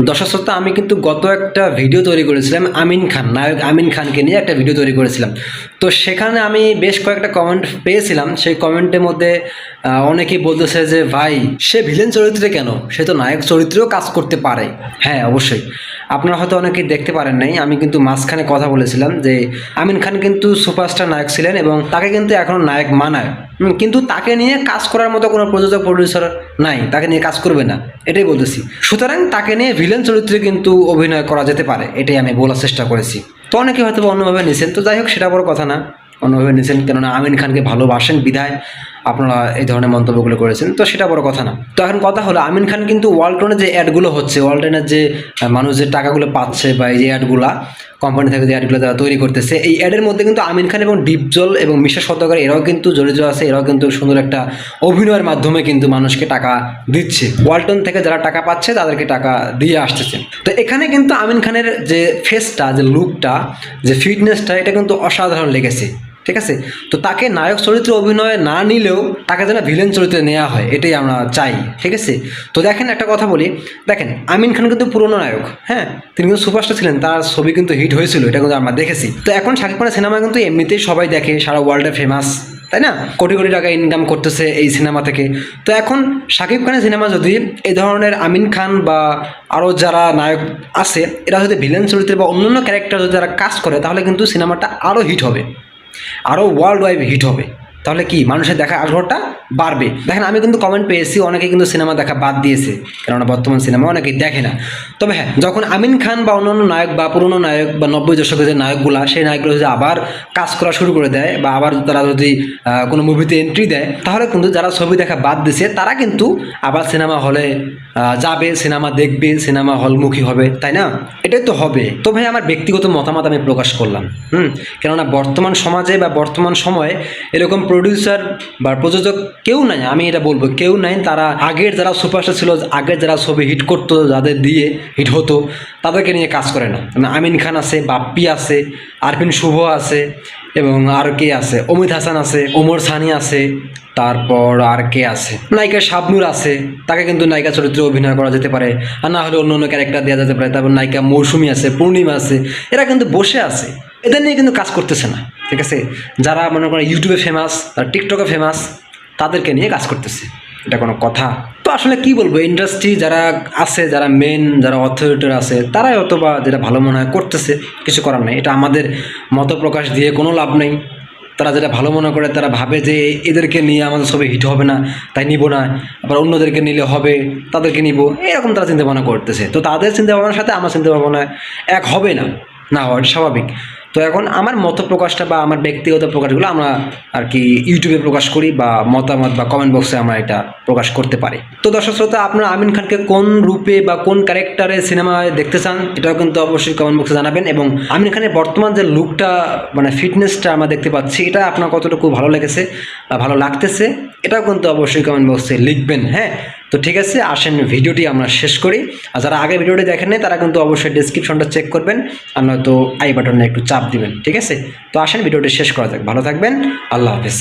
দর্শক শ্রোতা, আমি কিন্তু গত একটা ভিডিও তৈরি করেছিলাম আমিন খান, নায়ক আমিন খানকে নিয়ে একটা ভিডিও তৈরি করেছিলাম। তো সেখানে আমি বেশ কয়েকটা কমেন্ট পেয়েছিলাম, সেই কমেন্টের মধ্যে অনেকেই বলতেছে যে, ভাই, সে ভিলেন চরিত্রে কেন? সে তো নায়ক চরিত্রেও কাজ করতে পারে। হ্যাঁ অবশ্যই। আপনারা হয়তো অনেকেই দেখতে পারেন নাই, আমি কিন্তু মাঝখানে কথা বলেছিলাম যে আমিন খান কিন্তু সুপারস্টার নায়ক ছিলেন এবং তাকে কিন্তু এখনও নায়ক মানায়। কিন্তু তাকে নিয়ে কাজ করার মতো কোনো প্রযোজক প্রডিউসার নাই, তাকে নিয়ে কাজ করবে না, এটাই বলতেছি। সুতরাং তাকে নিয়ে ভিলেন চরিত্রে কিন্তু অভিনয় করা যেতে পারে, এটাই আমি বলার চেষ্টা করেছি। তো অনেকে হয়তো অন্যভাবে নিয়েছেন তো যাই হোক, সেটা বড় কথা না। অন্যভাবে নিয়েছেন কেননা আমিন খানকে ভালোবাসেন বিধায়। আপনারা এই ধরনের মন্তব্যগুলো করেছেন, তো সেটা বড় কথা না। তো এখন কথা হলো, আমিন খান কিন্তু ওয়ালটনের যে অ্যাডগুলো হচ্ছে ওয়ালটনের যে মানুষ যে টাকাগুলো পাচ্ছে বা এই যে অ্যাডগুলা কোম্পানি থেকে যে অ্যাডগুলো তারা তৈরি করতেছে, এই অ্যাডের মধ্যে কিন্তু আমিন খান এবং ডিপজল এবং মিশা সদ্দাগর এরাও কিন্তু জড়িত আছে, এরাও কিন্তু সুন্দর একটা অভিনয়ের মাধ্যমে কিন্তু মানুষকে টাকা দিচ্ছে। ওয়ালটন থেকে যারা টাকা পাচ্ছে, তাদেরকে টাকা দিয়ে আসতেছে। তো এখানে কিন্তু আমিন খানের যে ফেসটা যে লুকটা যে ফিটনেসটা এটা কিন্তু অসাধারণ লেগেছে। ঠিক আছে? তো তাকে নায়ক চরিত্রে অভিনয় না নিলেও তাকে যেন ভিলেন চরিত্রে নেওয়া হয়, এটাই আমরা চাই, ঠিক আছে? তো দেখেন একটা কথা বলি, দেখেন, আমিন খান কিন্তু পুরনো নায়ক হ্যাঁ? তিনি কিন্তু সুপারস্টার ছিলেন, তার ছবি কিন্তু হিট হয়েছিল, এটা কিন্তু আমরা দেখেছি। তো এখন শাকিব খানের সিনেমা কিন্তু এমনিতেই সবাই দেখে, সারা ওয়ার্ল্ডে ফেমাস তাই না? কোটি কোটি টাকা ইনকাম করতেছে এই সিনেমা থেকে। তো এখন শাকিব খানের সিনেমা যদি এই ধরনের আমিন খান বা আরও যারা নায়ক আছে, এরা যদি ভিলেন চরিত্রে বা অন্যান্য ক্যারেক্টার যদি যারা কাজ করে, তাহলে কিন্তু সিনেমাটা আরও হিট হবে। আরও ওয়ার্ল্ড ওয়াইড হিট হবে। তাহলে কি? মানুষের দেখা আগ্রহটা বাড়বে। দেখেন, আমি কিন্তু কমেন্ট পেয়েছি অনেকে কিন্তু সিনেমা দেখা বাদ দিয়েছে। কেননা বর্তমান সিনেমা অনেকেই দেখে না। তবে হ্যাঁ যখন আমিন খান বা অন্যান্য নায়ক বা পুরনো নায়ক বা নব্বই দশকের যে নায়কগুলা, সেই নায়কগুলো যদি আবার কাজ করা শুরু করে দেয় বা আবার তারা যদি কোনো মুভিতে এন্ট্রি দেয়, তাহলে কিন্তু যারা ছবি দেখা বাদ দিছে তারা কিন্তু আবার সিনেমা হলে যাবে, সিনেমা দেখবে, সিনেমা হলমুখী হবে, তাই না? এটাই তো হবে। তো ভাই, আমার ব্যক্তিগত মতামত আমি প্রকাশ করলাম, হুম? কেননা বর্তমান সমাজে বা বর্তমান সময়ে এরকম প্রডিউসার বা প্রযোজক কেউ নাই, আমি এটা বলব, কেউ নাই, তারা আগের যারা সুপারস্টার ছিল, আগের যারা ছবি হিট করতো, যাদের দিয়ে হিট হতো, তাদেরকে নিয়ে কাজ করে না। মানে আমিন খান আছে, বাপ্পি আছে আরফিন শুভ আছে, এবং আর কে আছে? অমিত হাসান আছে, ওমর সানি আছে তারপর আর কে আছে? নায়িকা শাবনুর আছে, তাকে কিন্তু নায়িকা চরিত্রে অভিনয় করা যেতে পারে। আর না হলে অন্য অন্য ক্যারেক্টার দেওয়া যেতে পারে। তারপর নায়িকা মৌসুমি আছে, পূর্ণিমা আছে, এরা কিন্তু বসে আছে। এদের নিয়ে কিন্তু কাজ করতেছে না, ঠিক আছে? যারা মনে করেন ইউটিউবে ফেমাস তারা টিকটকে ফেমাস তাদেরকে নিয়ে কাজ করতেছে। এটা কোনো কথা? তো আসলে কি বলব ইন্ডাস্ট্রি যারা আছে, যারা মেন যারা অথরিটির আছে, তারাই হয়তো বা যেটা ভালো মনে হয় করতেছে, কিছু করার নেই। এটা আমাদের মত প্রকাশ দিয়ে কোনো লাভ নেই। তারা যেটা ভালো মনে করে, তারা ভাবে যে এদেরকে নিয়ে আমাদের সবাই হিট হবে না, তাই নিব না। আবার অন্যদেরকে নিলে হবে, তাদেরকে নিব। এরকম তারা চিন্তা ভাবনা করতেছে। তো তাদের চিন্তা ভাবনার সাথে আমার চিন্তা ভাবনা এক হবে না না হওয়া স্বাভাবিক। তো এখন আমার মত প্রকাশটা বা আমার ব্যক্তিগত প্রকাশগুলো আমরা আর কি ইউটিউবে প্রকাশ করি বা মতামত বা কমেন্ট বক্সে আমরা এটা প্রকাশ করতে পারি। তো দর্শক শ্রোতা, আপনারা আমিন খানকে কোন রূপে বা কোন ক্যারেক্টারে সিনেমায় দেখতে চান, এটাও কিন্তু অবশ্যই কমেন্ট বক্সে জানাবেন এবং আমিন খানের বর্তমান যে লুকটা মানে ফিটনেসটা আমরা দেখতে পাচ্ছি, এটা আপনার কতটুকু ভালো লেগেছে বা ভালো লাগতেছে, এটাও কিন্তু অবশ্যই কমেন্ট বক্সে লিখবেন হ্যাঁ? তো ঠিক আছে, আসেন ভিডিওটি আমরা শেষ করি। আর যারা আগে ভিডিওটি দেখেন তারা কিন্তু অবশ্যই ডিসক্রিপশনটা চেক করবেন আর নয়তো আই বাটনে একটু চাপ দিবেন, ঠিক আছে? তো আসেন, ভিডিওটি শেষ করা যাক। ভালো থাকবেন, আল্লাহ হাফেজ।